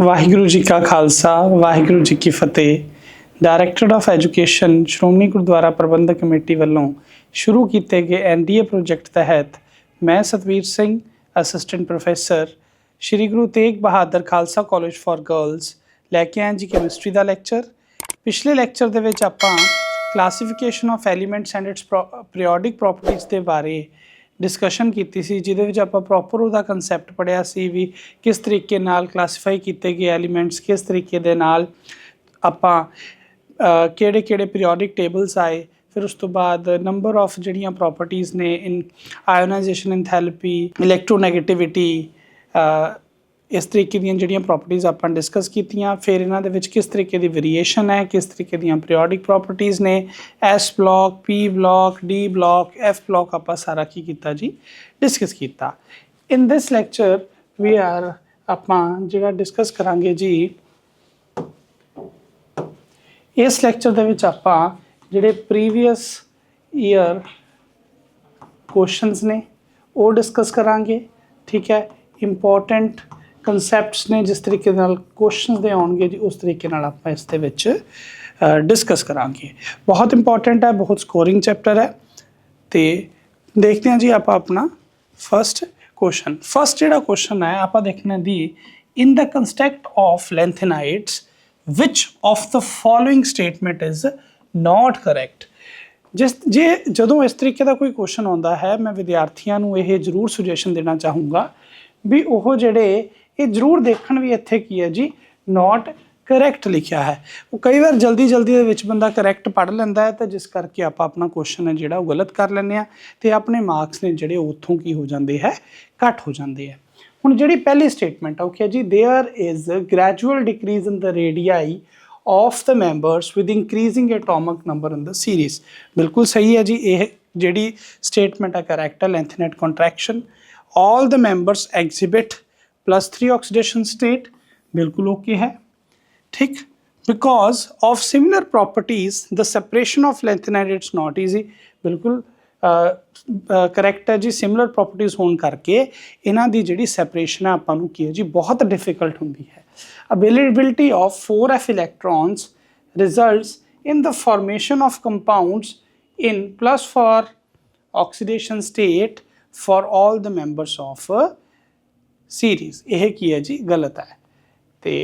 ਵਾਹਿਗੁਰੂ ਜੀ ਕਾ ਖਾਲਸਾ, ਵਾਹਿਗੁਰੂ ਜੀ ਕੀ ਫਤਿਹ। Director of education Shiromani Gurdwara Prabandhak committee ਵੱਲੋਂ ਸ਼ੁਰੂ ਕੀਤੇ ਗਏ ਐਨਡੀਏ ਪ੍ਰੋਜੈਕਟ ਤਹਿਤ ਮੈਂ Satvir Singh assistant professor Shri Guru Tegh Bahadur Khalsa college for girls ਲੈ ਕੇ ਆਏ ਜੀ ਕੈਮਿਸਟਰੀ ਦਾ ਲੈਕਚਰ ਪਿਛਲੇ ਲੈਕਚਰ ਦੇ ਵਿੱਚ ਆਪਾਂ classification of elements and its periodic properties ਦੇ ਬਾਰੇ ਡਿਸਕਸ਼ਨ ਕੀਤੀ ਸੀ, ਜਿਹਦੇ ਵਿੱਚ ਆਪਾਂ ਪ੍ਰੋਪਰ ਉਹਦਾ ਕਨਸੈਪਟ ਪੜਿਆ ਸੀ ਵੀ ਕਿਸ ਤਰੀਕੇ ਨਾਲ ਕਲਾਸੀਫਾਈ ਕੀਤੇ ਗਏ ਐਲੀਮੈਂਟਸ ਕਿਸ ਤਰੀਕੇ ਦੇ ਨਾਲ ਆਪਾਂ ਕਿਹੜੇ ਕਿਹੜੇ ਪੀਰੀਓਡਿਕ ਟੇਬਲਸ ਆਏ, ਫਿਰ ਉਸ ਤੋਂ ਬਾਅਦ ਨੰਬਰ ਆਫ ਜਿਹੜੀਆਂ ਪ੍ਰਾਪਰਟੀਆਂ ਨੇ ਇਨ ਆਇਓਨਾਈਜੇਸ਼ਨ ਐਂਥੈਲਪੀ ਇਲੈਕਟ੍ਰੋਨੈਗੇਟਿਵਿਟੀ ਇਸ ਤਰੀਕੇ ਦੀਆਂ ਜਿਹੜੀਆਂ ਪ੍ਰਾਪਰਟੀਆਂ ਆਪਾਂ ਡਿਸਕਸ ਕੀਤੀਆਂ, ਫਿਰ ਇਹਨਾਂ ਦੇ ਵਿੱਚ ਕਿਸ ਤਰੀਕੇ ਦੀ ਵੇਰੀਏਸ਼ਨ ਹੈ, ਕਿਸ ਤਰੀਕੇ ਦੀਆਂ ਪੀਰੀਓਡਿਕ ਪ੍ਰਾਪਰਟੀਆਂ ਨੇ S block P block D block F block ਆਪਾਂ ਸਾਰਾ ਕੀ ਕੀਤਾ ਜੀ? ਡਿਸਕਸ ਕੀਤਾ। ਇਨ ਦਿਸ ਲੈਕਚਰ ਵੀ ਆਰ ਆਪਾਂ ਜਿਹੜਾ ਡਿਸਕਸ ਕਰਾਂਗੇ ਜੀ, ਇਸ ਲੈਕਚਰ ਦੇ ਵਿੱਚ ਆਪਾਂ ਜਿਹੜੇ ਪ੍ਰੀਵੀਅਸ ਈਅਰ ਕੁਐਸਚਨਸ ਨੇ, ਉਹ ਡਿਸਕਸ ਕਰਾਂਗੇ, ਠੀਕ ਹੈ? ਇੰਪੋਰਟੈਂਟ ਕਨਸੈਪਟਸ ਨੇ ਜਿਸ ਤਰੀਕੇ ਨਾਲ ਕੁਐਸਚਨਸ ਦੇ ਆਉਣਗੇ ਜੀ, ਉਸ ਤਰੀਕੇ ਨਾਲ ਆਪਾਂ ਇਸ ਦੇ ਵਿੱਚ ਡਿਸਕਸ ਕਰਾਂਗੇ। ਬਹੁਤ ਇੰਪੋਰਟੈਂਟ ਹੈ, ਬਹੁਤ ਸਕੋਰਿੰਗ ਚੈਪਟਰ ਹੈ। ਤੇ ਦੇਖਦੇ ਹਾਂ ਜੀ ਆਪਾਂ ਆਪਣਾ ਫਰਸਟ ਕੁਐਸਚਨ ਫਰਸਟ ਜਿਹੜਾ ਕੁਐਸਚਨ ਹੈ, ਆਪਾਂ ਦੇਖਣਾ ਦੀ in the construct of lanthanides which of the following statement is not correct? ਜਿਸ, ਜੇ ਜਦੋਂ ਇਸ ਤਰੀਕੇ ਦਾ ਕੋਈ ਕੁਐਸਚਨ ਆਉਂਦਾ ਹੈ, ਮੈਂ ਵਿਦਿਆਰਥੀਆਂ ਨੂੰ ਇਹ ਜ਼ਰੂਰ ਸੁਜੈਸ਼ਨ ਦੇਣਾ ਚਾਹੂੰਗਾ ਵੀ ਉਹ ਜਿਹੜੇ ਇਹ ਜ਼ਰੂਰ ਦੇਖਣ ਵੀ ਇੱਥੇ ਕੀ ਹੈ ਜੀ not ਕਰੈਕਟ ਲਿਖਿਆ ਹੈ ਉਹ ਕਈ ਵਾਰ ਜਲਦੀ ਜਲਦੀ ਦੇ ਵਿੱਚ ਬੰਦਾ ਕਰੈਕਟ ਪੜ੍ਹ ਲੈਂਦਾ ਹੈ ਤਾਂ ਜਿਸ ਕਰਕੇ ਆਪਾਂ ਆਪਣਾ ਕੁਐਸਚਨ ਹੈ ਜਿਹੜਾ ਉਹ ਗਲਤ ਕਰ ਲੈਂਦੇ ਆ ਤੇ ਆਪਣੇ ਮਾਰਕਸ ਨੇ ਜਿਹੜੇ ਉੱਥੋਂ ਕੀ ਹੋ ਜਾਂਦੇ ਹੈ ਘੱਟ ਹੋ ਜਾਂਦੇ ਆ ਹੁਣ ਜਿਹੜੀ ਪਹਿਲੀ ਸਟੇਟਮੈਂਟ ਆ ਉਹ ਕਿ ਜੀ there is gradual decrease in the radii of the members with increasing atomic number in the series ਬਿਲਕੁਲ ਸਹੀ ਹੈ ਜੀ ਇਹ ਜਿਹੜੀ ਸਟੇਟਮੈਂਟ ਆ ਕਰੈਕਟ ਹੈ lanthanide contraction all the members exhibit plus 3 oxidation state ਬਿਲਕੁਲ ਓਕੇ ਹੈ। ਠੀਕ? Because of similar properties the separation of lanthanide it's not easy ਬਿਲਕੁਲ ਕਰੈਕਟ ਹੈ ਜੀ ਸਿਮਿਲਰ ਪ੍ਰੋਪਰਟੀਆਂ ਹੋਣ ਕਰਕੇ ਇਹਨਾਂ ਦੀ ਜਿਹੜੀ ਸੈਪਰੇਸ਼ਨ ਹੈ ਆਪਾਂ ਨੂੰ ਕੀ ਹੈ ਜੀ, ਬਹੁਤ ਡਿਫਿਕਲਟ ਹੁੰਦੀ ਹੈ। Availability of 4f electrons results in the formation of compounds in plus 4 oxidation state for all the members of a series ਇਹ ਕੀ ਹੈ ਜੀ ਗਲਤ ਹੈ ਤੇ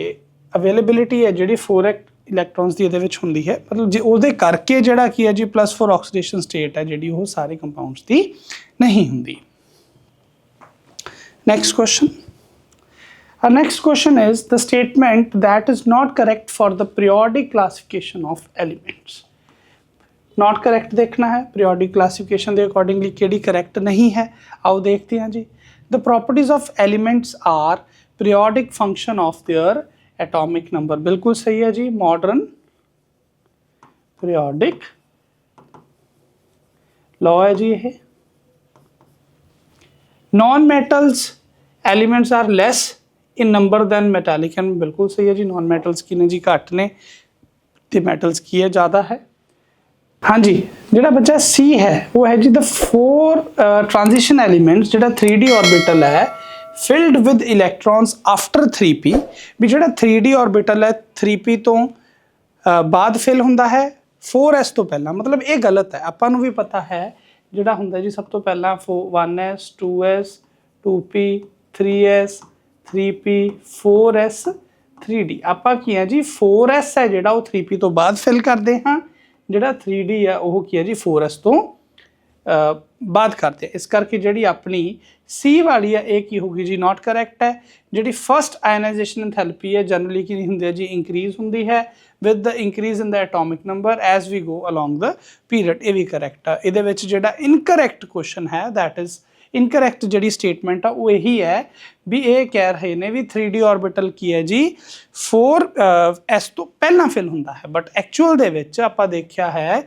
ਅਵੇਲੇਬਿਲਿਟੀ ਹੈ ਜਿਹੜੀ 4 ਇਲੈਕਟ੍ਰੋਨਸ ਦੀ ਇਹਦੇ ਵਿੱਚ ਹੁੰਦੀ ਹੈ ਮਤਲਬ ਜੇ ਉਹਦੇ ਕਰਕੇ ਜਿਹੜਾ ਕੀ ਹੈ ਜੀ +4 ਆਕਸੀਡੇਸ਼ਨ ਸਟੇਟ ਹੈ ਜਿਹੜੀ ਉਹ ਸਾਰੇ ਕੰਪਾਊਂਡਸ ਦੀ ਨਹੀਂ ਹੁੰਦੀ next question Our next question is the statement that is not correct for the periodic classification of elements. Not correct देखना है periodic classification ਦੇ accordingly ਕਿਹੜੀ correct ਨਹੀਂ ਹੈ ਆਓ ਦੇਖਦੇ ਹਾਂ ਜੀ The properties of elements are periodic function of their atomic number ਬਿਲਕੁਲ ਸਹੀ ਹੈ ਜੀ modern periodic law ਹੈ ਜੀ ਇਹ non metals elements are less in number than metallic and ਬਿਲਕੁਲ ਸਹੀ ਹੈ ਜੀ ਨਾਨ ਮੈਟਲਸ ਕੀ ਨੇ ਜੀ ਘੱਟ ਨੇ ਤੇ ਮੈਟਲਸ ਕੀ ਹੈ ਜ਼ਿਆਦਾ ਹੈ ਹਾਂਜੀ, ਜਿਹੜਾ ਬੱਚਾ ਸੀ ਹੈ, ਉਹ ਹੈ ਜੀ ਦਾ ਫੋਰ ਟ੍ਰਾਂਜੀਸ਼ਨ ਐਲੀਮੈਂਟਸ ਜਿਹੜਾ 3D ਆਰਬਿਟਲ ਹੈ filled with electrons after 3p ਵੀ ਜਿਹੜਾ 3D ਆਰਬਿਟਲ ਹੈ 3p ਤੋਂ ਬਾਅਦ ਫਿਲ ਹੁੰਦਾ ਹੈ 4s ਤੋਂ ਪਹਿਲਾਂ। ਮਤਲਬ ਇਹ ਗਲਤ ਹੈ। ਆਪਾਂ ਨੂੰ ਵੀ ਪਤਾ ਹੈ, ਜਿਹੜਾ ਹੁੰਦਾ ਜੀ ਸਭ ਤੋਂ ਪਹਿਲਾਂ 1s 2s 2p 3s 3p 4s 3d ਆਪਾਂ ਕੀ ਹੈ ਜੀ 4s ਹੈ ਜਿਹੜਾ, ਉਹ 3p ਤੋਂ ਬਾਅਦ ਫਿਲ ਕਰਦੇ ਹਾਂ। ਜਿਹੜਾ 3d ਆ ਉਹ ਕੀ ਹੈ ਜੀ 4s ਤੋਂ ਅ, ਬਾਅਦ ਕਰਦੇ ਇਸ ਕਰਕੇ ਜਿਹੜੀ ਆਪਣੀ ਸੀ ਵਾਲੀ ਆ ਇਹ ਕੀ ਹੋਗੀ ਜੀ ਨਾਟ ਕਰੈਕਟ ਹੈ। ਜਿਹੜੀ ਫਰਸਟ ਆਇਨਾਈਜੇਸ਼ਨ ਐਂਥੈਲਪੀ ਹੈ ਜਨਰਲੀ ਕੀ ਹੁੰਦੀ ਹੈ ਜੀ ਇਨਕਰੀਜ਼ ਹੁੰਦੀ ਹੈ। With the increase in the atomic number as we go along the period ਇਹ ਵੀ ਕਰੈਕਟ ਆ। ਇਹਦੇ ਵਿੱਚ ਜਿਹੜਾ ਇਨਕਰੈਕਟ ਕੁਐਸਚਨ ਹੈ that ਇਜ਼ ਇਨਕਰੈਕਟ ਜਿਹੜੀ ਸਟੇਟਮੈਂਟ ਆ, ਉਹ ਇਹੀ ਹੈ ਵੀ ਇਹ ਕਹਿ ਰਹੇ ਨੇ ਵੀ 3d ਆਰਬਿਟਲ ਕੀ ਹੈ ਜੀ? 4 s ਤੋਂ ਪਹਿਲਾਂ ਫਿਲ ਹੁੰਦਾ ਹੈ ਬਟ ਐਕਚੁਅਲ ਦੇ ਵਿੱਚ ਆਪਾਂ ਦੇਖਿਆ ਹੈ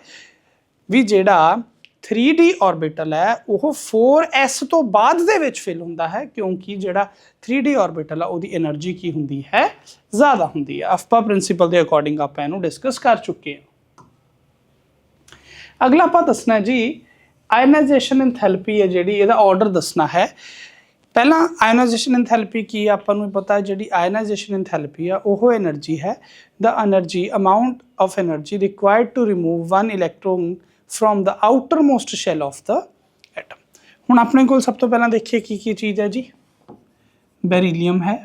ਵੀ ਜਿਹੜਾ 3d ਆਰਬਿਟਲ ਹੈ, ਉਹ 4s ਤੋਂ ਬਾਅਦ ਦੇ ਵਿੱਚ ਫਿਲ ਹੁੰਦਾ ਹੈ, ਕਿਉਂਕਿ ਜਿਹੜਾ 3d ਆਰਬਿਟਲ ਆ, ਉਹਦੀ એનર્ਜੀ ਕੀ ਹੁੰਦੀ ਹੈ? ਜ਼ਿਆਦਾ ਹੁੰਦੀ ਹੈ। ਅਫਪਾ ਪ੍ਰਿੰਸੀਪਲ ਦੇ ਅਕੋਰਡਿੰਗ ਆਪਾਂ ਇਹਨੂੰ ਡਿਸਕਸ ਕਰ ਚੁੱਕੇ ਹਾਂ। ਅਗਲਾ ਆਪਾਂ ਦੱਸਣਾ ਜੀ आयोनाइजेशन इनथैल्पी है जी ऑर्डर दसना है। पहला आयोनाइजेषन इन थैरेपी की आप पता है जी आयोनाइजेषन इन थैरेपी है वह एनर्जी है। The energy amount of energy required to remove one electron from the outermost shell of the atom हूँ अपने को सब तो पहला देखिए की की चीज़ है जी। बेरीलीयम है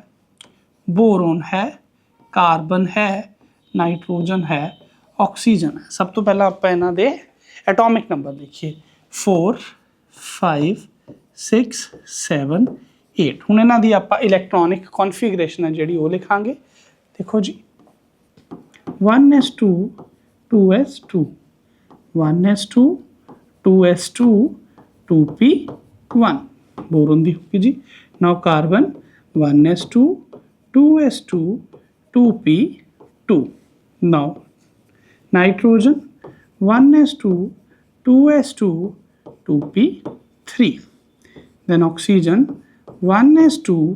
बोरोन है कार्बन है नाइट्रोजन है ऑक्सीजन है। सब तो पहला आप एटॉमिक नंबर देखिए। 4 5 6 7 8 ਹੁਣ ਇਹਨਾਂ ਦੀ ਆਪਾਂ ਇਲੈਕਟ੍ਰੋਨਿਕ ਕਨਫੀਗਰੇਸ਼ਨ ਹੈ ਜਿਹੜੀ ਉਹ ਲਿਖਾਂਗੇ ਦੇਖੋ ਜੀ 1s2 2s2 1s2 2s2 2p1 boron दी होगी जी now carbon 1s2 2s2 2p2 now nitrogen 1s2 2s2 2p3 then oxygen 1s2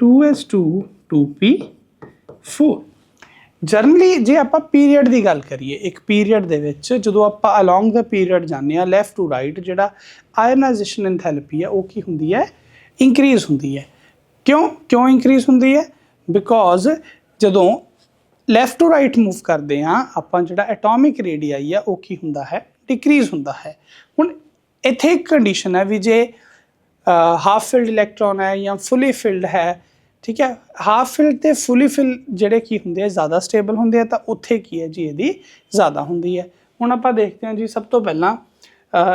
2s2 2p4 generally ਜੇ ਆਪਾਂ ਪੀਰੀਅਡ ਦੀ ਗੱਲ ਕਰੀਏ, ਇੱਕ ਪੀਰੀਅਡ ਦੇ ਵਿੱਚ ਜਦੋਂ ਆਪਾਂ ਅਲੋਂਗ ਦਾ ਪੀਰੀਅਡ ਜਾਂਦੇ ਆ ਲੈਫਟ ਟੂ ਰਾਈਟ ਜਿਹੜਾ ਆਇਓਨਾਈਜੇਸ਼ਨ ਐਂਥੈਲਪੀ ਆ ਉਹ ਕੀ ਹੁੰਦੀ ਹੈ? ਇਨਕਰੀਜ਼ ਹੁੰਦੀ ਹੈ। ਕਿਉਂ? ਕਿਉਂ ਇਨਕਰੀਜ਼ ਹੁੰਦੀ ਹੈ? ਬਿਕੋਜ਼ ਜਦੋਂ ਲੈਫਟ ਟੂ ਰਾਈਟ ਮੂਵ ਕਰਦੇ ਆ ਆਪਾਂ ਜਿਹੜਾ ਐਟੋਮਿਕ ਰੇਡੀਆਈ ਆ ਉਹ ਕੀ ਹੁੰਦਾ ਹੈ? ਡਿਕਰੀਜ਼ ਹੁੰਦਾ ਹੈ। ਹੁਣ ਇੱਥੇ ਇੱਕ ਕੰਡੀਸ਼ਨ ਹੈ ਵੀ ਜੇ ਹਾਫ ਫਿਲਡ ਇਲੈਕਟ੍ਰੋਨ ਹੈ ਜਾਂ ਫੁੱਲੀ ਫਿਲਡ ਹੈ, ਠੀਕ ਹੈ ਹਾਫ ਫਿਲਡ ਤੇ ਫੁੱਲੀ ਫਿਲ ਜਿਹੜੇ ਕੀ ਹੁੰਦੇ ਆ, ਜ਼ਿਆਦਾ ਸਟੇਬਲ ਹੁੰਦੇ ਆ, ਤਾਂ ਉੱਥੇ ਕੀ ਹੈ ਜੀ, ਇਹਦੀ ਜ਼ਿਆਦਾ ਹੁੰਦੀ ਹੈ। ਹੁਣ ਆਪਾਂ ਦੇਖਦੇ ਹਾਂ ਜੀ, ਸਭ ਤੋਂ ਪਹਿਲਾਂ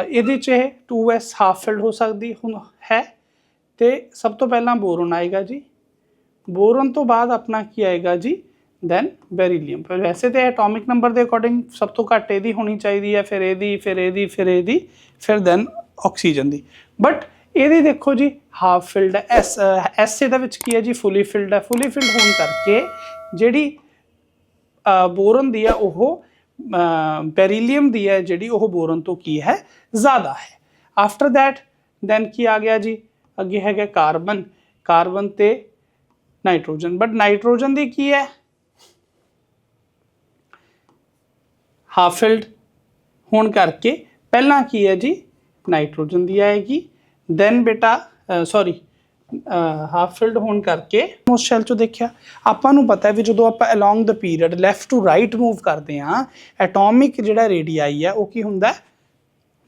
ਇਹਦੇ 'ਚ ਇਹ 2s ਹਾਫ ਫਿਲਡ ਹੋ ਸਕਦੀ ਹੁਣ ਹੈ। ਤੇ ਸਭ ਤੋਂ ਪਹਿਲਾਂ ਬੋਰੋਨ ਆਏਗਾ ਜੀ। ਬੋਰਨ ਤੋਂ ਬਾਅਦ ਆਪਣਾ ਕੀ ਆਏਗਾ ਜੀ? ਦੈਨ ਬੈਰੀਲੀਅਮ ਪਰ ਵੈਸੇ ਤੇ ਐਟੋਮਿਕ ਨੰਬਰ ਦੇ ਅਕੋਰਡਿੰਗ ਸਭ ਤੋਂ ਘੱਟ ਇਹਦੀ ਹੋਣੀ ਚਾਹੀਦੀ ਹੈ, ਫਿਰ ਇਹਦੀ ਫਿਰ ਇਹਦੀ ਫਿਰ ਇਹਦੀ, ਫਿਰ ਦੈਨ ਆਕਸੀਜਨ ਦੀ। ਬਟ ਇਹਦੀ ਦੇਖੋ ਜੀ ਹਾਫ ਫਿਲਡ ਹੈ ਐਸ ਐਸ ਦੇ ਵਿੱਚ ਕੀ ਹੈ ਜੀ? ਫੁੱਲੀ ਫਿਲਡ ਹੈ। ਫੁੱਲੀ ਫਿਲਡ ਹੋਣ ਕਰਕੇ ਜਿਹੜੀ ਬੋਰਨ ਦੀ ਹੈ, ਉਹ ਬੈਰੀਲੀਅਮ ਦੀ ਹੈ, ਜਿਹੜੀ ਉਹ ਬੋਰਨ ਤੋਂ ਕੀ ਹੈ? ਜ਼ਿਆਦਾ ਹੈ। ਆਫਟਰ ਥੈਟ ਦੈਨ ਕੀ ਆ ਗਿਆ ਜੀ? ਅੱਗੇ ਹੈਗਾ ਕਾਰਬਨ ਕਾਰਬਨ ਤੇ ਨਾਈਟ੍ਰੋਜਨ ਬਟ ਨਾਈਟ੍ਰੋਜਨ ਦੀ ਕੀ ਹੈ? ਹਾਫਿਲਡ ਹੋਣ ਕਰਕੇ ਪਹਿਲਾਂ ਕੀ ਹੈ ਜੀ? ਨਾਈਟ੍ਰੋਜਨ ਦੀ ਆਏਗੀ। ਦੈਨ ਬੇਟਾ ਸੌਰੀ ਹਾਫ ਫਿਲਡ ਹੋਣ ਕਰਕੇ ਉਸ ਸ਼ੈਲ ਚੋਂ ਦੇਖਿਆ। ਆਪਾਂ ਨੂੰ ਪਤਾ ਹੈ ਵੀ ਜਦੋਂ ਆਪਾਂ along the period left to right move ਕਰਦੇ ਆ ਐਟੋਮਿਕ ਜਿਹੜਾ ਰੇਡੀਆਈ ਹੈ, ਉਹ ਕੀ ਹੁੰਦਾ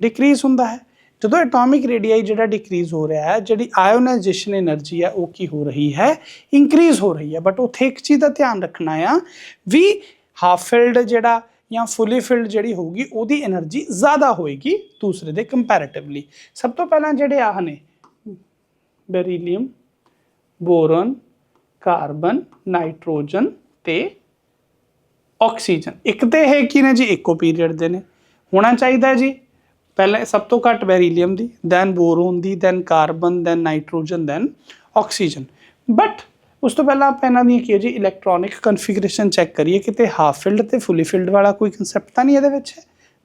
ਡਿਕਰੀਜ਼ ਹੁੰਦਾ ਹੈ। ਜਦੋਂ ਐਟੋਮਿਕ ਰੇਡੀਆਈ ਜਿਹੜਾ ਡਿਕਰੀਜ਼ ਹੋ ਰਿਹਾ ਹੈ, ਜਿਹੜੀ ਆਇਓਨਾਈਜੇਸ਼ਨ એનર્ਜੀ ਹੈ, ਉਹ ਕੀ ਹੋ ਰਹੀ ਹੈ? ਇਨਕਰੀਜ਼ ਹੋ ਰਹੀ ਹੈ। ਬਟ ਉਥੇ ਇੱਕ ਚੀਜ਼ ਦਾ ਧਿਆਨ ਰੱਖਣਾ ਆ ਵੀ ਹਾਫ ਫਿਲਡ ਜਿਹੜਾ ਜਾਂ ਫੁੱਲੀ ਫਿਲਡ ਜਿਹੜੀ ਹੋਊਗੀ, ਉਹਦੀ એનર્ਜੀ ਜ਼ਿਆਦਾ ਹੋਏਗੀ ਦੂਸਰੇ ਦੇ ਕੰਪੈਰੀਟਿਵਲੀ ਸਭ ਤੋਂ ਪਹਿਲਾਂ ਜਿਹੜੇ ਆਹ ਨੇ ਬੈਰੀਲੀਅਮ ਬੋਰਨ ਕਾਰਬਨ ਨਾਈਟ੍ਰੋਜਨ ਤੇ ਆਕਸੀਜਨ ਇੱਕ ਤੇ ਹੈ ਕੀ ਨੇ ਜੀ? ਇੱਕੋ ਪੀਰੀਅਡ ਦੇ ਨੇ। ਹੋਣਾ ਚਾਹੀਦਾ ਜੀ। ਪਹਿਲੇ ਸਭ ਤੋਂ ਘੱਟ ਬੈਰੀਲੀਅਮ ਦੀ than boron the than carbon than nitrogen than oxygen but ਉਸ ਤੋਂ ਪਹਿਲਾਂ ਆਪਾਂ ਇਹਨਾਂ ਦੀ ਕੀ ਹੈ ਜੀ ਇਲੈਕਟ੍ਰੋਨਿਕ ਕਨਫੀਗਰੇਸ਼ਨ ਚੈੱਕ ਕਰੀਏ, ਕਿਤੇ ਹਾਫ ਫਿਲਡ ਤੇ ਫੁੱਲੀ ਫਿਲਡ ਵਾਲਾ ਕੋਈ ਕਨਸੈਪਟ ਤਾਂ ਨਹੀਂ ਇਹਦੇ ਵਿੱਚ?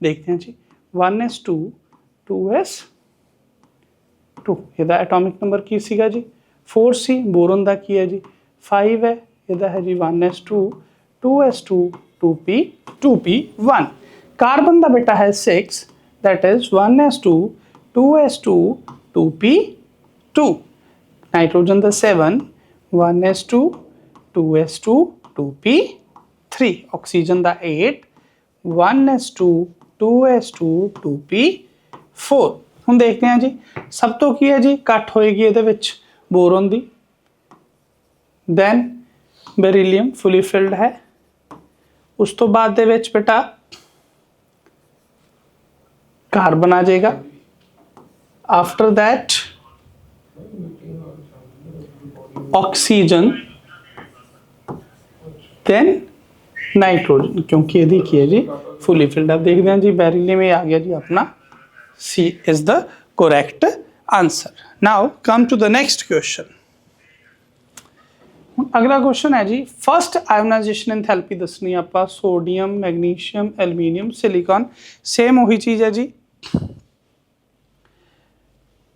ਦੇਖਦੇ ਹਾਂ ਜੀ। 1s2 2s 2 ਇਹਦਾ ਐਟੋਮਿਕ ਨੰਬਰ ਕੀ ਸੀਗਾ ਜੀ? 4 ਸੀ ਬੋਰਨ ਦਾ ਕੀ ਹੈ ਜੀ? 5 ਹੈ, ਇਹਦਾ ਹੈ ਜੀ 1s2 2s2 2p 2p1 carbon ਦਾ ਬੇਟਾ ਹੈ 6 that is 1s2 2s2 2p2 nitrogen the 7 1s2 2s2 2p3 oxygen ਦਾ 8 1s2 2s2 2p4 ਹੁਣ ਦੇਖਦੇ ਹਾਂ ਜੀ। ਸਭ ਤੋਂ ਕੀ ਹੈ ਜੀ? ਘੱਟ ਹੋਏਗੀ ਇਹਦੇ ਵਿੱਚ ਬੋਰਨ ਦੀ। ਦੈਨ ਬੈਰੀਲੀਅਮ ਫੁੱਲੀ ਫਿਲਡ ਹੈ। ਉਸ ਤੋਂ ਬਾਅਦ ਦੇ ਵਿੱਚ ਬੇਟਾ ਕਾਰਬਨ ਆ ਜਾਏਗਾ। After that oxygen than nitrogen ਕਿਉਂਕਿ ਇਹਦੀ ਕੀ ਹੈ ਜੀ ਫੁੱਲੀ ਫਿਲਡ ਆਪ ਦੇਖਦੇ ਹਾਂ ਜੀ ਬੈਰੀਲੀਅਮ ਇਹ ਆ ਗਿਆ ਜੀ ਆਪਣਾ C is the correct answer. Now, come to the next question. ਹੁਣ ਅਗਲਾ ਕੁਐਸਚਨ ਹੈ ਜੀ ਫਰਸਟ ਆਇਓਨਾਈਜੇਸ਼ਨ ਐਂਥੈਲਪੀ ਦੱਸਣੀ ਆਪਾਂ sodium magnesium aluminium silicon same ਉਹੀ ਚੀਜ਼ ਹੈ ਜੀ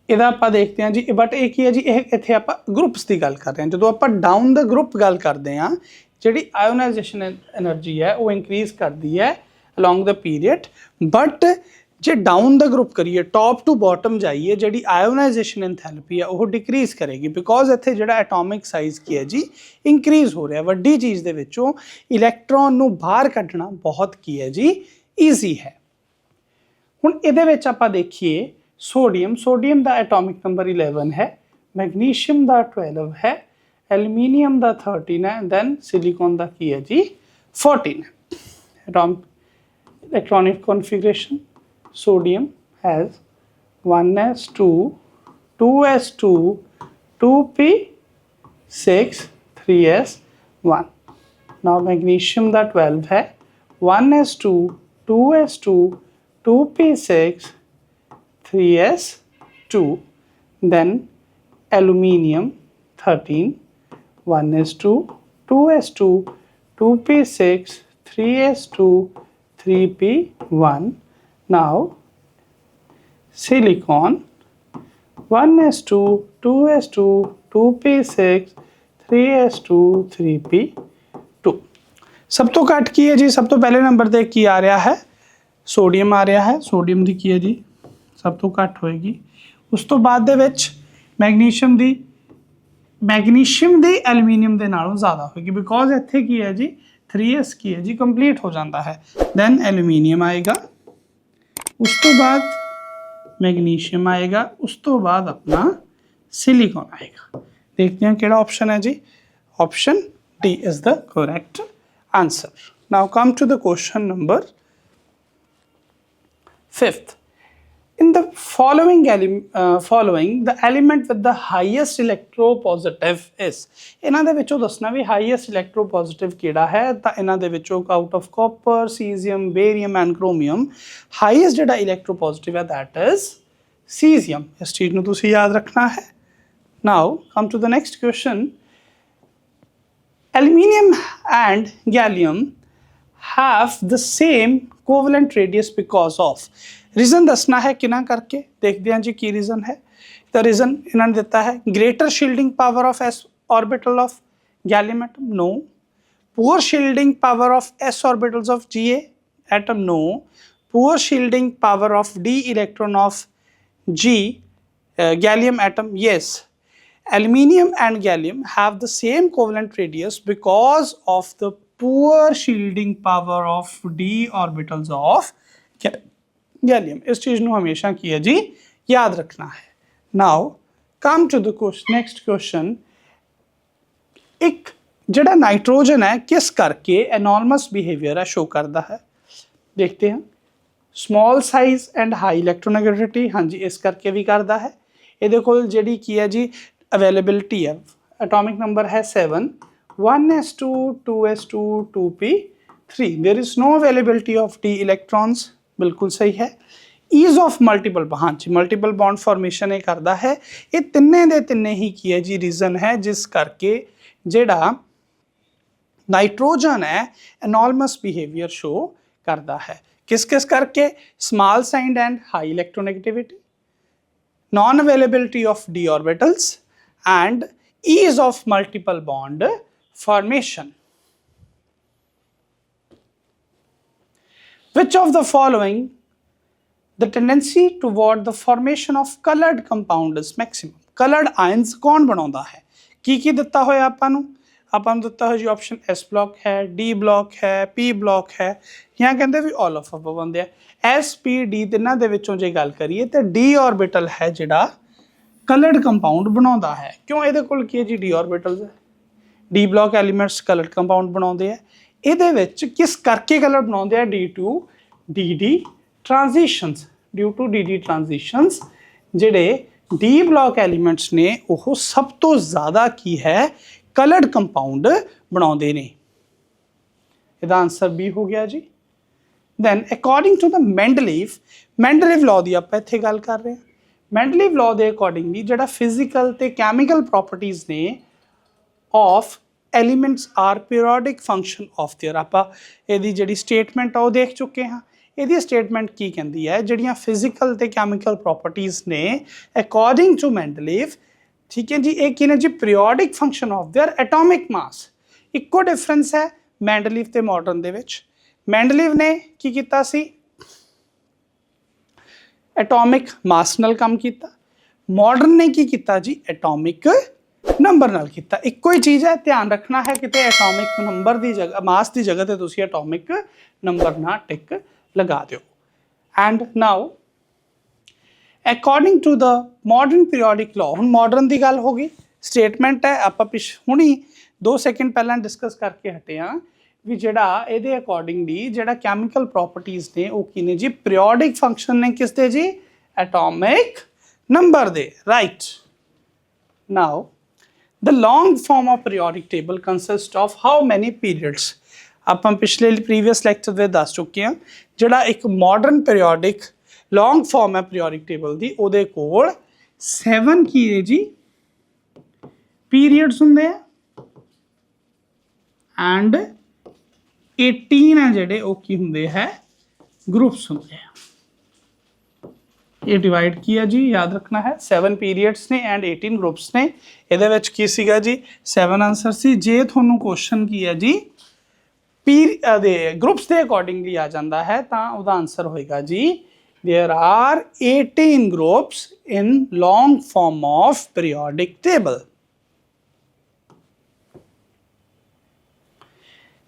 ਇਹਦਾ ਆਪਾਂ ਦੇਖਦੇ ਹਾਂ ਜੀ ਬਟ ਇਹ ਕੀ ਹੈ ਜੀ, ਇਹ ਇੱਥੇ ਆਪਾਂ ਗਰੁੱਪਸ ਦੀ ਗੱਲ ਕਰ ਰਹੇ ਹਾਂ। ਜਦੋਂ ਆਪਾਂ ਡਾਊਨ ਦਾ ਗਰੁੱਪ ਗੱਲ ਕਰਦੇ ਹਾਂ, ਜਿਹੜੀ ਆਇਓਨਾਈਜੇਸ਼ਨ એનર્ਜੀ ਹੈ, ਉਹ ਇਨਕਰੀਜ਼ ਕਰਦੀ ਹੈ ਅਲੋਂਗ ਦਾ ਪੀਰੀਅਡ ਬਟ ਜੇ ਡਾਊਨ ਦਾ ਗਰੁੱਪ ਕਰੀਏ ਟਾਪ ਟੂ ਬਾਟਮ ਜਾਈਏ, ਜਿਹੜੀ ਆਇਓਨਾਈਜੇਸ਼ਨ ਐਂਥੈਲਪੀ ਹੈ, ਉਹ ਡਿਕਰੀਜ਼ ਕਰੇਗੀ ਬਿਕੋਜ਼ ਇੱਥੇ ਜਿਹੜਾ ਐਟੋਮਿਕ ਸਾਈਜ਼ ਕੀ ਹੈ ਜੀ ਇਨਕਰੀਜ਼ ਹੋ ਰਿਹਾ। ਵੱਡੀ ਚੀਜ਼ ਦੇ ਵਿੱਚੋਂ ਇਲੈਕਟ੍ਰੋਨ ਨੂੰ ਬਾਹਰ ਕੱਢਣਾ ਬਹੁਤ ਕੀ ਹੈ ਜੀ ਈਜ਼ੀ ਹੈ। ਹੁਣ ਇਹਦੇ ਵਿੱਚ ਆਪਾਂ ਦੇਖੀਏ सोडियम सोडियम ਦਾ ਐਟੋਮਿਕ ਨੰਬਰ 11 ਹੈ ਮੈਗਨੀਸ਼ੀਅਮ ਦਾ 12 ਹੈ ਐਲੂਮੀਨੀਅਮ ਦਾ 13 ਹੈ ਦੈਨ ਸਿਲੀਕਨ ਦਾ ਕੀ ਹੈ ਜੀ 14 atom electronic configuration sodium has 1s2 2s2 2p6 3s1 now magnesium ਦਾ 12 ਹੈ 1s2 2s2 2p6 3s2 then aluminium 13 1s2 2s2 2p6 3s2 3p1 now, silicon 1s2 2s2 2p6 3s2 3p2 ਸਭ ਤੋਂ ਘੱਟ ਕੀ ਹੈ ਜੀ ਸਭ ਤੋਂ ਪਹਿਲੇ ਨੰਬਰ ਤੇ ਕੀ ਆ ਰਿਹਾ ਹੈ ਸੋਡੀਅਮ ਆ ਰਿਹਾ ਹੈ ਸੋਡੀਅਮ ਦੀ ਕੀ ਹੈ ਜੀ ਸਭ ਤੋਂ ਘੱਟ ਹੋਏਗੀ ਉਸ ਤੋਂ ਬਾਅਦ ਦੇ ਵਿੱਚ ਮੈਗਨੀਸ਼ੀਅਮ ਦੀ ਮੈਗਨੀਸ਼ੀਅਮ ਦੀ ਐਲੂਮੀਨੀਅਮ ਦੇ ਨਾਲੋਂ ਜ਼ਿਆਦਾ ਹੋਏਗੀ ਬਿਕੋਜ਼ ਇੱਥੇ ਕੀ ਹੈ ਜੀ 3s ਕੀ ਹੈ ਜੀ ਕੰਪਲੀਟ ਹੋ ਜਾਂਦਾ ਹੈ ਦੈਨ ਐਲੂਮੀਨੀਅਮ ਆਏਗਾ ਉਸ ਤੋਂ ਬਾਅਦ ਮੈਗਨੀਸ਼ੀਅਮ ਆਏਗਾ ਉਸ ਤੋਂ ਬਾਅਦ ਆਪਣਾ ਸਿਲੀਕਨ ਆਏਗਾ ਦੇਖਦੇ ਹਾਂ ਕਿਹੜਾ ਆਪਸ਼ਨ ਹੈ ਜੀ option D is the correct answer. Now come to the question number fifth. in the following elim- uh, following the element with the highest electropositive is ਇਹਨਾਂ ਦੇ ਵਿੱਚੋਂ ਦੱਸਣਾ ਵੀ highest electropositive ਕਿਹੜਾ ਹੈ ਤਾਂ ਇਹਨਾਂ ਦੇ ਵਿੱਚੋਂ out of copper cesium barium and chromium highest ਜਿਹੜਾ electropositive ਹੈ that is cesium ਇਸ ਚੀਜ਼ ਨੂੰ ਤੁਸੀਂ ਯਾਦ ਰੱਖਣਾ ਹੈ now come to the next question aluminium and gallium have the same covalent radius because of reason ਦੱਸਣਾ ਹੈ ਕਿਨਾਂ ਕਰਕੇ ਦੇਖਦੇ ਹਾਂ ਜੀ ਕੀ ਰੀਜ਼ਨ ਹੈ ਤਾਂ ਰੀਜ਼ਨ ਇਹਨਾਂ ਨੇ ਦਿੱਤਾ ਹੈ greater shielding power of s orbital of gallium atom no poor shielding power of s orbitals of ga atom no poor shielding power of d electron of g uh, gallium atom yes aluminium and gallium have the same covalent radius because of the poor shielding power of d orbitals of ga- gallium ਇਸ ਚੀਜ਼ ਨੂੰ ਹਮੇਸ਼ਾ ਕੀ ਹੈ ਜੀ ਯਾਦ ਰੱਖਣਾ ਹੈ now come to the next question ਇੱਕ ਜਿਹੜਾ ਨਾਈਟ੍ਰੋਜਨ ਹੈ ਕਿਸ ਕਰਕੇ ਐਨੋਰਮਸ ਬਿਹੇਵੀਅਰ ਹੈ ਸ਼ੋ ਕਰਦਾ ਹੈ ਦੇਖਦੇ ਹਾਂ small size and high electronegativity ਹਾਂਜੀ ਇਸ ਕਰਕੇ ਵੀ ਕਰਦਾ ਹੈ ਇਹਦੇ ਕੋਲ ਜਿਹੜੀ ਕੀ ਹੈ ਜੀ ਅਵੇਲੇਬਿਲਟੀ ਹੈ ਐਟੋਮਿਕ ਨੰਬਰ ਹੈ 7 1s2 2s2 2p3 there is no availability of d electrons. ਬਿਲਕੁਲ ਸਹੀ ਹੈ ਈਜ਼ ਆਫ ਮਲਟੀਪਲ ਹਾਂਜੀ ਮਲਟੀਪਲ ਬੌਂਡ ਫਾਰਮੇਸ਼ਨ ਇਹ ਕਰਦਾ ਹੈ ਇਹ ਤਿੰਨੇ ਦੇ ਤਿੰਨੇ ਹੀ ਕੀ ਹੈ ਜੀ ਰੀਜ਼ਨ ਹੈ ਜਿਸ ਕਰਕੇ ਜਿਹੜਾ ਨਾਈਟ੍ਰੋਜਨ ਹੈ ਐਨੋਰਮਸ ਬਿਹੇਵੀਅਰ ਸ਼ੋ ਕਰਦਾ ਹੈ ਕਿਸ ਕਿਸ ਕਰਕੇ small size and high electronegativity non availability of d orbitals, and ease of multiple bond formation Which of the following the tendency toward the formation of colored compound is maximum? Coloured ions ਕੌਣ ਬਣਾਉਂਦਾ ਹੈ ਕੀ ਕੀ ਦਿੱਤਾ ਹੋਇਆ ਆਪਾਂ ਨੂੰ ਆਪਾਂ ਨੂੰ ਦਿੱਤਾ ਹੋਇਆ ਜੀ ਆਪਸ਼ਨ ਐਸ ਬਲਾਕ ਹੈ ਡੀ ਬਲਾਕ ਹੈ ਪੀ ਬਲਾਕ ਹੈ ਜਾਂ ਕਹਿੰਦੇ ਵੀ ਆਲ ਆਫ ਅਬ ਬੰਦੇ ਆ ਐਸ ਪੀ ਡੀ ਤਿੰਨਾਂ ਦੇ ਵਿੱਚੋਂ ਜੇ ਗੱਲ ਕਰੀਏ ਤੇ ਡੀ ਆਰਬਿਟਲ ਹੈ ਜਿਹੜਾ ਕਲਰਡ ਕੰਪਾਊਂਡ ਬਣਾਉਂਦਾ ਹੈ ਕਿਉਂ ਇਹਦੇ ਕੋਲ ਕੀ ਹੈ ਜੀ ਡੀ ਆਰਬਿਟਲਸ ਹੈ D block elements coloured compound ਬਣਾਉਂਦੇ ਆ ਇਹਦੇ ਵਿੱਚ ਕਿਸ ਕਰਕੇ ਕਲਰ ਬਣਾਉਂਦੇ ਆ D D2 DD transitions due to DD transitions ਜਿਹੜੇ ਡੀ ਬਲੌਕ ਐਲੀਮੈਂਟਸ ਨੇ, ਉਹ ਸਭ ਤੋਂ ਜ਼ਿਆਦਾ ਕੀ ਹੈ? ਕਲਰਡ ਕੰਪਾਊਂਡ ਬਣਾਉਂਦੇ ਨੇ। ਇਹਦਾ ਆਨਸਰ B ਹੋ ਗਿਆ ਜੀ। Then according to the Mendeleev Mendeleev law ਦੀ ਆਪਾਂ ਇੱਥੇ ਗੱਲ ਕਰ ਰਹੇ ਹਾਂ। ਮੈਂਡਲੀਵ ਲਾਅ ਦੇ ਅਕੋਰਡਿੰਗਲੀ ਜਿਹੜਾ ਫਿਜ਼ੀਕਲ ਤੇ ਕੈਮੀਕਲ ਪ੍ਰੋਪਰਟੀਆਂ ਨੇ of elements are periodic function of their ਆਪਾਂ ਇਹਦੀ ਜਿਹੜੀ ਸਟੇਟਮੈਂਟ ਆ ਉਹ ਦੇਖ ਚੁੱਕੇ ਹਾਂ ਇਹਦੀ ਸਟੇਟਮੈਂਟ ਕੀ ਕਹਿੰਦੀ ਹੈ ਜਿਹੜੀਆਂ ਫਿਜ਼ੀਕਲ ਤੇ ਕੈਮੀਕਲ ਪ੍ਰੋਪਰਟੀਆਂ ਨੇ ਅਕੋਰਡਿੰਗ ਟੂ ਮੈਂਡਲੀਵ ਠੀਕ ਹੈ ਜੀ ਇਹ ਕੀ ਨੇ ਜੀ periodic function of their atomic mass ਇੱਕੋ ਡਿਫਰੈਂਸ ਹੈ ਮੈਂਡਲੀਵ ਤੇ ਮਾਡਰਨ ਦੇ ਵਿੱਚ ਮੈਂਡਲੀਵ ਨੇ ਕੀ ਕੀਤਾ ਸੀ ਐਟੋਮਿਕ ਮਾਸ ਨਾਲ ਕੰਮ ਕੀਤਾ ਮਾਡਰਨ ਨੇ ਕੀ ਕੀਤਾ ਜੀ ਐਟੋਮਿਕ ਨੰਬਰ ਨਾਲ ਕੀਤਾ। ਇੱਕੋ ਹੀ ਚੀਜ਼ ਹੈ, ਧਿਆਨ ਰੱਖਣਾ ਹੈ ਕਿਤੇ ਐਟੋਮਿਕ ਨੰਬਰ ਦੀ ਜਗ੍ਹਾ, ਮਾਸ ਦੀ ਜਗ੍ਹਾ ਤੇ ਤੁਸੀਂ ਐਟੋਮਿਕ ਨੰਬਰ ਨਾਲ ਟਿਕ ਲਗਾ ਦਿਓ। And now according to the modern periodic law ਹੁਣ ਮਾਡਰਨ ਦੀ ਗੱਲ ਹੋ ਗਈ। ਸਟੇਟਮੈਂਟ ਹੈ, ਆਪਾਂ ਪਿਛ, ਹੁਣੀ 2 ਸੈਕਿੰਡ ਪਹਿਲਾਂ ਡਿਸਕਸ ਕਰਕੇ ਹਟੇ ਹਾਂ ਵੀ ਜਿਹੜਾ ਇਹਦੇ ਅਕੋਰਡਿੰਗਲੀ ਜਿਹੜਾ ਕੈਮੀਕਲ ਪ੍ਰੋਪਰਟੀਆਂ ਨੇ, ਉਹ ਕੀ ਨੇ ਜੀ? ਪੀਰੀਓਡਿਕ ਫੰਕਸ਼ਨ ਨੇ ਕਿਸ ਦੇ ਜੀ? ਐਟੋਮਿਕ ਨੰਬਰ ਦੇ। Right now the long form of periodic table consists of how many periods? ਆਪਾਂ ਪਿਛਲੇ ਪ੍ਰੀਵੀਅਸ ਲੈਕਚਰ ਦੇ ਦੱਸ ਚੁੱਕੇ ਹਾਂ, ਜਿਹੜਾ ਇੱਕ ਮਾਡਰਨ ਪੀਰੀਓਡਿਕ ਲੌਂਗ ਫਾਰਮ ਹੈ ਪੀਰੀਓਡਿਕ ਟੇਬਲ ਦੀ, ਉਹਦੇ ਕੋਲ 7 ਕੀ ਹੈ ਜੀ? ਪੀਰੀਅਡਸ ਹੁੰਦੇ ਆ ਐਂਡ 18 ਹੈ ਜਿਹੜੇ, ਉਹ ਕੀ ਹੁੰਦੇ ਹੈ? ਗਰੁੱਪਸ ਹੁੰਦੇ ਆ। ਇਹ ਡਿਵਾਈਡ ਕੀਆ ਜੀ, ਯਾਦ ਰੱਖਣਾ ਹੈ 7 ਪੀਰੀਅਡਸ ਨੇ ਐਂਡ 18 ਗਰੁੱਪਸ ਨੇ। ਇਹਦੇ ਵਿੱਚ ਕੀ ਸੀਗਾ ਜੀ? 7 ਆਨਸਰ ਸੀ। ਜੇ ਤੁਹਾਨੂੰ ਕੁਐਸਚਨ ਕੀ ਹੈ ਜੀ? ਪੀਰ ਦੇ ਗਰੁੱਪਸ ਦੇ ਅਕੋਰਡਿੰਗਲੀ ਆ ਜਾਂਦਾ ਹੈ, ਤਾਂ ਉਹਦਾ ਆਨਸਰ ਹੋਏਗਾ ਜੀ। There are 18 groups in long form of periodic table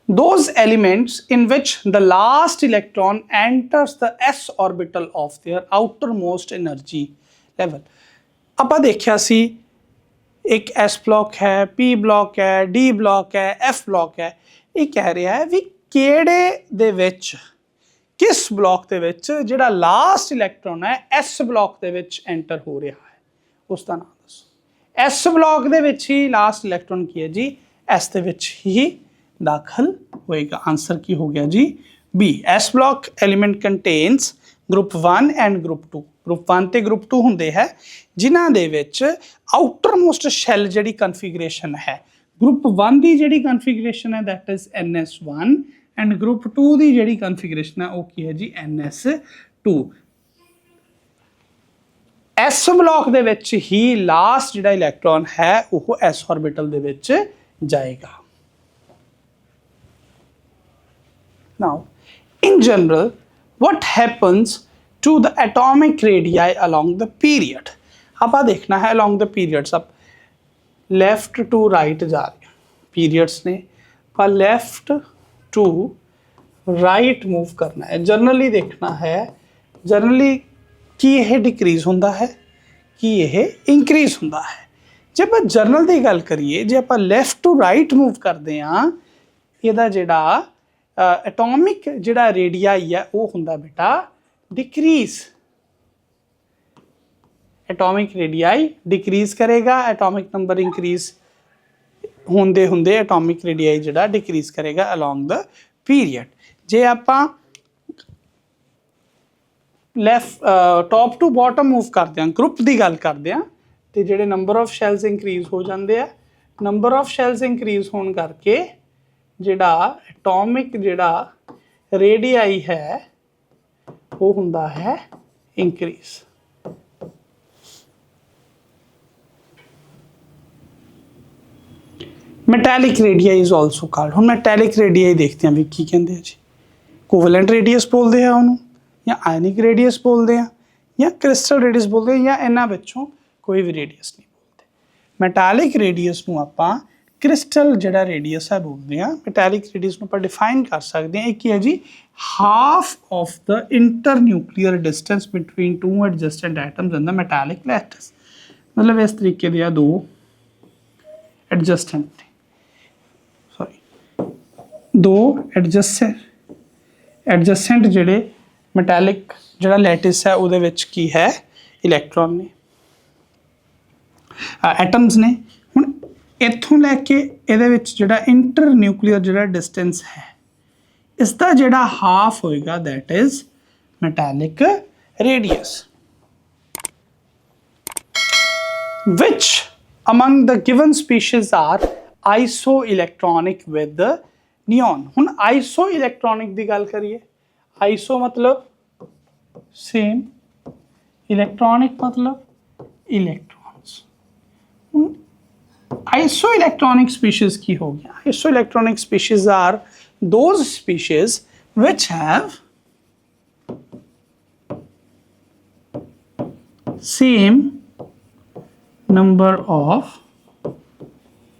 those elements in which the last electron enters the s orbital of their outermost energy level. ਆਪਾਂ ਦੇਖਿਆ ਸੀ, ਇੱਕ s ਬਲੌਕ ਹੈ, p ਬਲੌਕ ਹੈ, d ਬਲੌਕ ਹੈ, f block ਹੈ। ਇਹ ਕਹਿ ਰਿਹਾ ਹੈ ਵੀ ਕਿਹੜੇ ਦੇ ਵਿੱਚ, ਕਿਸ ਬਲੌਕ ਦੇ ਵਿੱਚ ਜਿਹੜਾ ਲਾਸਟ ਇਲੈਕਟ੍ਰੋਨ ਹੈ, s ਬਲੌਕ ਦੇ ਵਿੱਚ ਐਂਟਰ ਹੋ ਰਿਹਾ ਹੈ। ਉਸ ਦਾ ਨਾਮ ਦੱਸੋ। S ਬਲੌਕ ਦੇ ਵਿੱਚ ਹੀ ਲਾਸਟ ਇਲੈਕਟ੍ਰੋਨ ਕੀ ਹੈ ਜੀ? S ਦੇ ਵਿੱਚ ਹੀ ਦਾਖਲ ਹੋਏਗਾ ਆਨਸਰ ਕੀ ਹੋ ਗਿਆ ਜੀ B S block element contains group 1 and group 2 group 1 ਤੇ ਗਰੁੱਪ 2 ਹੁੰਦੇ ਹੈ ਜਿਨ੍ਹਾਂ ਦੇ ਵਿੱਚ ਆਊਟਰਮੋਸਟ ਸ਼ੈਲ ਜਿਹੜੀ ਕਨਫੀਗਰੇਸ਼ਨ ਹੈ ਗਰੁੱਪ 1 ਦੀ ਜਿਹੜੀ ਕਨਫੀਗਰੇਸ਼ਨ ਹੈ that is NS1 and group 2 ਦੀ ਜਿਹੜੀ ਕਨਫੀਗਰੇਸ਼ਨ ਹੈ ਉਹ ਕੀ ਹੈ ਜੀ NS2 ਐਸ ਬਲੌਕ ਦੇ ਵਿੱਚ ਹੀ ਲਾਸਟ ਜਿਹੜਾ ਇਲੈਕਟ੍ਰੋਨ ਹੈ ਉਹ ਐਸ ਆਰਬਿਟਲ ਦੇ ਵਿੱਚ ਜਾਏਗਾ Now, in general, what happens to the atomic radii along the period? ਆਪਾਂ ਦੇਖਣਾ ਹੈ along the periods up left to right ਜਾ ਰਹੇ periods ਨੇ ਪਰ left to ਰਾਈਟ ਮੂਵ ਕਰਨਾ ਹੈ ਜਨਰਲੀ ਦੇਖਣਾ ਹੈ ਜਨਰਲੀ ਕੀ ਇਹ ਡਿਕਰੀਜ਼ ਹੁੰਦਾ ਹੈ ਕੀ ਇਹ ਇਨਕਰੀਜ਼ ਹੁੰਦਾ ਹੈ ਜੇ ਆਪਾਂ ਜਰਨਲ ਦੀ ਗੱਲ ਕਰੀਏ ਜੇ ਆਪਾਂ ਲੈਫਟ ਟੂ ਰਾਈਟ ਮੂਵ ਕਰਦੇ ਆ ਇਹਦਾ ਜਿਹੜਾ ਐਟੋਮਿਕ ਜਿਹੜਾ ਰੇਡੀਆਈ ਹੈ, ਉਹ ਹੁੰਦਾ ਬੇਟਾ ਡਿਕਰੀਜ਼ ਐਟੋਮਿਕ ਰੇਡੀਆਈ ਡਿਕਰੀਜ਼ ਕਰੇਗਾ ਐਟੋਮਿਕ ਨੰਬਰ ਇਨਕਰੀਜ਼ ਹੁੰਦੇ ਹੁੰਦੇ ਐਟੋਮਿਕ ਰੇਡੀਆਈ ਜਿਹੜਾ ਡਿਕਰੀਜ਼ ਕਰੇਗਾ ਅਲੋਂਗ ਦਾ ਪੀਰੀਅਡ ਜੇ ਆਪਾਂ left top to bottom move ਕਰਦੇ ਹਾਂ ਗਰੁੱਪ ਦੀ ਗੱਲ ਕਰਦੇ ਹਾਂ, ਤੇ ਜਿਹੜੇ ਨੰਬਰ ਆਫ ਸ਼ੈਲਸ ਇਨਕਰੀਜ਼ ਹੋ ਜਾਂਦੇ ਆ ਨੰਬਰ ਆਫ ਸ਼ੈਲਸ ਇਨਕਰੀਜ਼ ਹੋਣ ਕਰਕੇ ਜਿਹੜਾ ਐਟੋਮਿਕ ਜਿਹੜਾ ਰੇਡੀਆਈ ਹੈ, ਉਹ ਹੁੰਦਾ ਹੈ increase metallic radii is also called ਹੁਣ ਮੈਟੈਲਿਕ ਰੇਡੀਆਈ ਦੇਖਦੇ ਹਾਂ ਵੀ ਕੀ ਕਹਿੰਦੇ ਆ ਜੀ। ਕੋਵਲੈਂਟ ਰੇਡੀਅਸ ਬੋਲਦੇ ਆ ਉਹਨੂੰ, ਜਾਂ ਆਇਨਿਕ ਰੇਡੀਅਸ ਬੋਲਦੇ ਆ, ਜਾਂ ਕ੍ਰਿਸਟਲ ਰੇਡੀਅਸ ਬੋਲਦੇ ਆ, ਜਾਂ ਇਹਨਾਂ ਵਿੱਚੋਂ ਕੋਈ ਵੀ ਰੇਡੀਅਸ ਨਹੀਂ ਬੋਲਦੇ। ਮੈਟੈਲਿਕ ਰੇਡੀਅਸ ਨੂੰ ਆਪਾਂ ਕ੍ਰਿਸਟਲ ਜਿਹੜਾ ਰੇਡੀਅਸ ਹੈ ਬੋਲਦੇ ਆ ਮੈਟੈਲਿਕ ਰੇਡੀਅਸ ਨੂੰ ਆਪਾਂ ਡਿਫਾਈਨ ਕਰ ਸਕਦੇ ਹਾਂ। ਇਹ ਕੀ ਹੈ ਜੀ? Half of the internuclear distance between two adjacent atoms in the metallic lattice ਮਤਲਬ ਇਸ ਤਰੀਕੇ ਦੇ ਆ ਦੋ ਐਡਜਸਟੈਂਟ ਨੇ। ਸੌਰੀ ਦੋ ਐਡਜਸਟੈਂਟ ਐਡਜਸਟੈਂਟ ਜਿਹੜੇ ਮੈਟੈਲਿਕ ਜਿਹੜਾ ਲੈਟਿਸ ਹੈ, ਉਹਦੇ ਵਿੱਚ ਕੀ ਹੈ? ਇਲੈਕਟ੍ਰੋਨ ਨੇ। ਐਟਮਸ ਨੇ। ਇੱਥੋਂ ਲੈ ਕੇ ਇਹਦੇ ਵਿੱਚ ਜਿਹੜਾ ਇੰਟਰ ਨਿਊਕਲੀਅਰ ਜਿਹੜਾ ਡਿਸਟੈਂਸ ਹੈ ਇਸ ਦਾ ਜਿਹੜਾ ਹਾਫ ਹੋਏਗਾ that is metallic radius which among the given species are isoelectronic with the neon ਹੁਣ isoelectronic ਦੀ ਗੱਲ ਕਰੀਏ iso ਮਤਲਬ same electronic ਮਤਲਬ electrons ਹੁਣ isoelectronic species ਕੀ ਹੋ ਗਿਆ isoelectronic species are those species which have same number of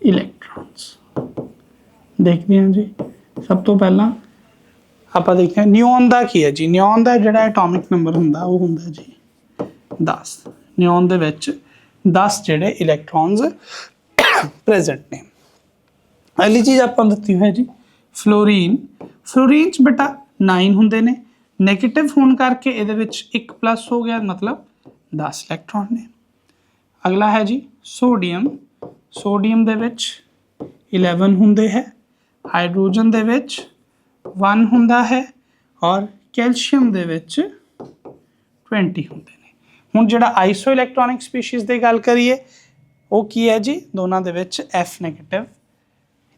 electrons ਦੇਖਦੇ ਹਾਂ ਜੀ ਸਭ ਤੋਂ ਪਹਿਲਾਂ ਆਪਾਂ ਦੇਖਦੇ ਹਾਂ ਨਿਓਨ ਦਾ ਕੀ ਹੈ ਜੀ ਨਿਓਨ ਦਾ ਜਿਹੜਾ ਐਟੋਮਿਕ ਨੰਬਰ ਹੁੰਦਾ ਉਹ ਹੁੰਦਾ ਜੀ 10 ਨਿਓਨ ਦੇ ਵਿੱਚ 10 ਜਿਹੜੇ ਇਲੈਕਟ੍ਰੋਨਸ ਪ੍ਰੈਜ਼ੈਂਟ ਨੇ ਅਗਲੀ ਚੀਜ਼ ਆਪਾਂ ਨੂੰ ਦਿੱਤੀ ਹੋਈ ਹੈ ਜੀ, ਫਲੋਰੀਨ। ਫਲੋਰੀਨ ਚ ਬੇਟਾ 9 ਹੁੰਦੇ ਨੇ। 네ਗੇਟਿਵ ਹੋਣ ਕਰਕੇ ਇਹਦੇ ਵਿੱਚ 1 ਪਲੱਸ ਹੋ ਗਿਆ, ਮਤਲਬ 10 ਇਲੈਕਟ੍ਰੋਨ ਨੇ। ਅਗਲਾ ਹੈ ਜੀ ਸੋਡੀਅਮ ਸੋਡੀਅਮ ਦੇ ਵਿੱਚ 11 ਹੁੰਦੇ ਹੈ। ਹਾਈਡਰੋਜਨ ਦੇ ਵਿੱਚ 1 ਹੁੰਦਾ ਹੈ ਔਰ ਕੈਲਸ਼ੀਅਮ ਦੇ ਵਿੱਚ 20 ਹੁੰਦੇ ਨੇ। ਹੁਣ ਜਿਹੜਾ ਆਈਸੋ ਇਲੈਕਟ੍ਰੋਨਿਕ ਸਪੀਸੀਜ਼ ਦੀ ਗੱਲ ਕਰੀਏ ਉਹ ਕੀ ਹੈ ਜੀ? ਦੋਨਾਂ ਦੇ ਵਿੱਚ F ਨੈਗੇਟਿਵ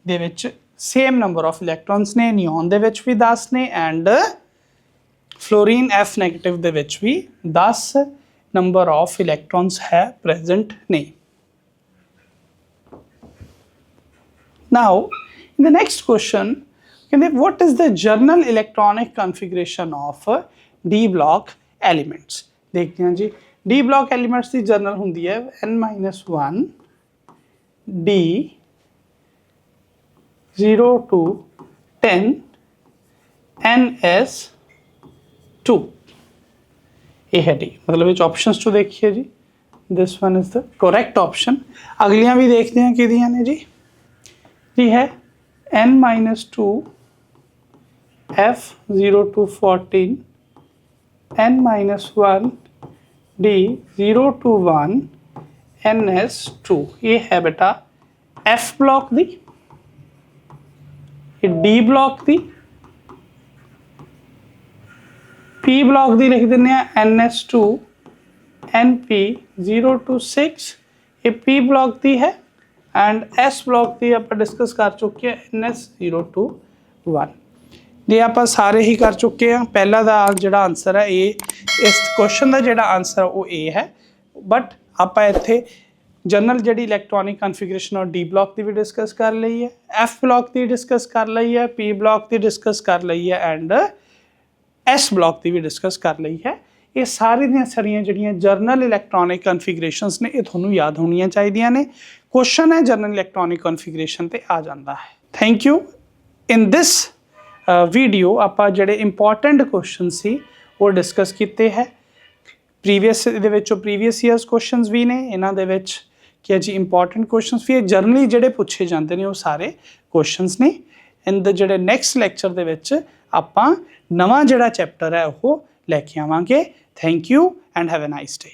ਦੇ ਵਿੱਚ ਸੇਮ ਨੰਬਰ ਆਫ ਇਲੈਕਟ੍ਰੋਨਸ ਨੇ ਨਿਓਨ ਦੇ ਵਿੱਚ ਵੀ 10 ਨੇ ਐਂਡ ਫਲੋਰੀਨ F ਨੈਗੇਟਿਵ ਦੇ ਵਿੱਚ ਵੀ 10 ਨੰਬਰ ਆਫ ਇਲੈਕਟ੍ਰੋਨਸ ਹੈ ਪ੍ਰੈਜ਼ੈਂਟ ਨੇ। Now, in the next question, ਕਹਿੰਦੇ, what is the general electronic configuration of D block elements ਦੇਖਦੇ ਹਾਂ ਜੀ। ਡੀ ਬਲਾਕ ਐਲੀਮੈਂਟਸ ਦੀ ਜਰਨਲ ਹੁੰਦੀ ਹੈ n-1 d 0 to 10 ns 2 ਇਹ ਹੈ ਡੀ ਮਤਲਬ ਇਹ ਚ ਆਪਸ਼ਨਸ ਚੋ ਦੇਖੀਏ ਜੀ। This one is the correct option ਅਗਲੀਆਂ ਵੀ ਦੇਖਦੇ ਹਾਂ ਕਿਹਦੀਆਂ ਨੇ ਜੀ। ਜੀ ਹੈ n-2 f 0 to 14 n-1 D zero to one N S two ये है बेटा एफ़ ब्लॉक दी ये डी ब्लॉक दी पी ब्लॉक दी लिख देने N S two N P zero to six ये पी ब्लॉक दी है एंड एस ब्लॉक दी आप डिस्कस कर चुके हैं N S zero to one ਜੇ ਆਪਾਂ ਸਾਰੇ ਹੀ ਕਰ ਚੁੱਕੇ ਹਾਂ। ਪਹਿਲਾ ਦਾ ਜਿਹੜਾ ਆਨਸਰ ਹੈ, ਇਹ ਇਸ ਕੁਐਸਚਨ ਦਾ ਜਿਹੜਾ ਆਨਸਰ ਉਹ A ਹੈ। ਬਟ ਆਪਾਂ ਇੱਥੇ ਜਨਰਲ ਜਿਹੜੀ ਇਲੈਕਟ੍ਰੋਨਿਕ ਕਨਫੀਗਰੇਸ਼ਨ ਔਰ ਡੀ ਬਲੌਕ ਦੀ ਵੀ ਡਿਸਕਸ ਕਰ ਲਈ ਹੈ ਐਫ ਬਲੌਕ ਦੀ ਡਿਸਕਸ ਕਰ ਲਈ ਹੈ ਪੀ ਬਲੌਕ ਦੀ ਡਿਸਕਸ ਕਰ ਲਈ ਹੈ ਐਂਡ ਐਸ ਬਲੌਕ ਦੀ ਵੀ ਡਿਸਕਸ ਕਰ ਲਈ ਹੈ। ਇਹ ਸਾਰੇ ਦੀਆਂ ਸਾਰੀਆਂ ਜਿਹੜੀਆਂ ਜਰਨਲ ਇਲੈਕਟ੍ਰੋਨਿਕ ਕਨਫੀਗਰੇਸ਼ਨਸ ਨੇ, ਇਹ ਤੁਹਾਨੂੰ ਯਾਦ ਹੋਣੀਆਂ ਚਾਹੀਦੀਆਂ ਨੇ। ਕੁਐਸਚਨ ਹੈ ਜਰਨਲ ਇਲੈਕਟ੍ਰੋਨਿਕ ਕਨਫੀਗਰੇਸ਼ਨ ਤੇ ਆ ਜਾਂਦਾ ਹੈ। Thank you in this video ਆਪਾਂ ਜਿਹੜੇ ਇੰਪੋਰਟੈਂਟ ਕੁਐਸਚਨ ਸੀ, ਉਹ ਡਿਸਕਸ ਕੀਤੇ ਹੈ। ਪ੍ਰੀਵੀਅਸ ਦੇ ਵਿੱਚੋਂ ਪ੍ਰੀਵੀਅਸ ਈਅਰਸ ਕੁਐਸਚਨਸ ਵੀ ਨੇ, ਇਹਨਾਂ ਦੇ ਵਿੱਚ ਕਿ ਹੈ ਜੀ ਇੰਪੋਰਟੈਂਟ ਕੁਐਸਚਨਸ ਵੀ ਹੈ। ਜਰਨਲੀ ਜਿਹੜੇ ਪੁੱਛੇ ਜਾਂਦੇ ਨੇ, ਉਹ ਸਾਰੇ ਕੁਐਸਚਨਸ ਨੇ। ਇਨ ਦ ਜਿਹੜੇ ਨੈਕਸਟ ਲੈਕਚਰ ਦੇ ਵਿੱਚ ਆਪਾਂ ਨਵਾਂ ਜਿਹੜਾ ਚੈਪਟਰ ਹੈ, ਉਹ ਲੈ ਕੇ ਆਵਾਂਗੇ। Thank you and have a nice day